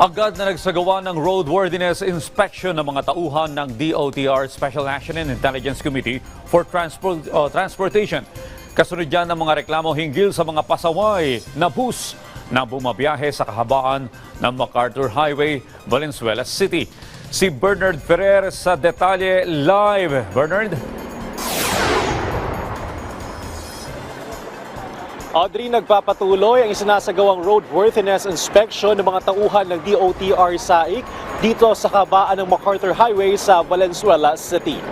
Agad na nagsagawa ng roadworthiness inspection ng mga tauhan ng DOTR Special Action and Intelligence Committee for Transport, uh, Transportation. Kasunod yan ng mga reklamo hinggil sa mga pasaway na bus na bumabiyahe sa kahabaan ng MacArthur Highway, Valenzuela City. Si Bernard Ferrer sa detalye live. Bernard? Audrey, nagpapatuloy ang isinasagawang roadworthiness inspection ng mga tauhan ng DOTR SAIC dito sa kabaan ng MacArthur Highway sa Valenzuela City.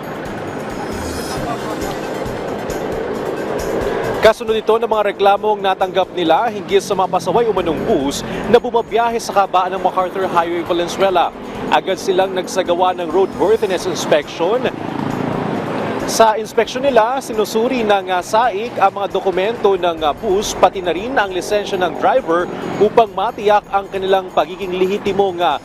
Kasunod ito ng mga reklamong natanggap nila hinggil sa mga pasaway umanong bus na bumabiyahe sa kabaan ng MacArthur Highway, Valenzuela. Agad silang nagsagawa ng roadworthiness inspection sa inspeksyon nila, sinusuri ng uh, SAIC ang mga dokumento ng uh, bus pati na rin ang lisensya ng driver upang matiyak ang kanilang pagiging lehitimong uh,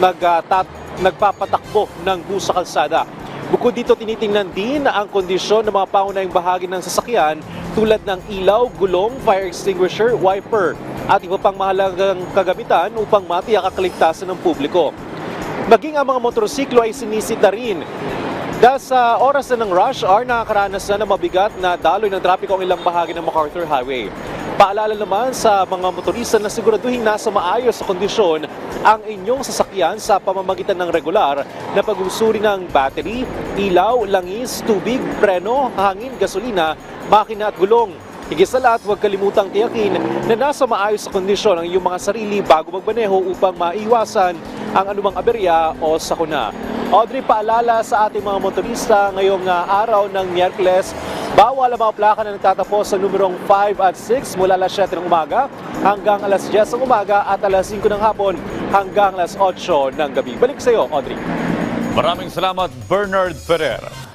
nagtat, nagpapatakbo ng bus sa kalsada. Bukod dito, tinitingnan din ang kondisyon ng mga pangunahing bahagi ng sasakyan tulad ng ilaw, gulong, fire extinguisher, wiper at iba pang mahalagang kagamitan upang matiyak ang kaligtasan ng publiko. Maging ang mga motorsiklo ay sinisita rin dahil sa oras na ng rush hour, nakakaranas na ng mabigat na daloy ng trapiko ang ilang bahagi ng MacArthur Highway. Paalala naman sa mga motorista na siguraduhin nasa maayos sa kondisyon ang inyong sasakyan sa pamamagitan ng regular na pag-usuri ng battery, ilaw, langis, tubig, preno, hangin, gasolina, makina at gulong. Higit sa lahat, huwag kalimutang tiyakin na nasa maayos sa kondisyon ang iyong mga sarili bago magmaneho upang maiwasan ang anumang aberya o sakuna. Audrey, paalala sa ating mga motorista ngayong ah, araw ng Miyerkules, bawal ang mga plaka na nagtatapos sa numerong 5 at 6 mula alas 7 ng umaga hanggang alas 10 ng umaga at alas 5 ng hapon hanggang alas 8 ng gabi. Balik sa iyo, Audrey. Maraming salamat, Bernard Ferrer.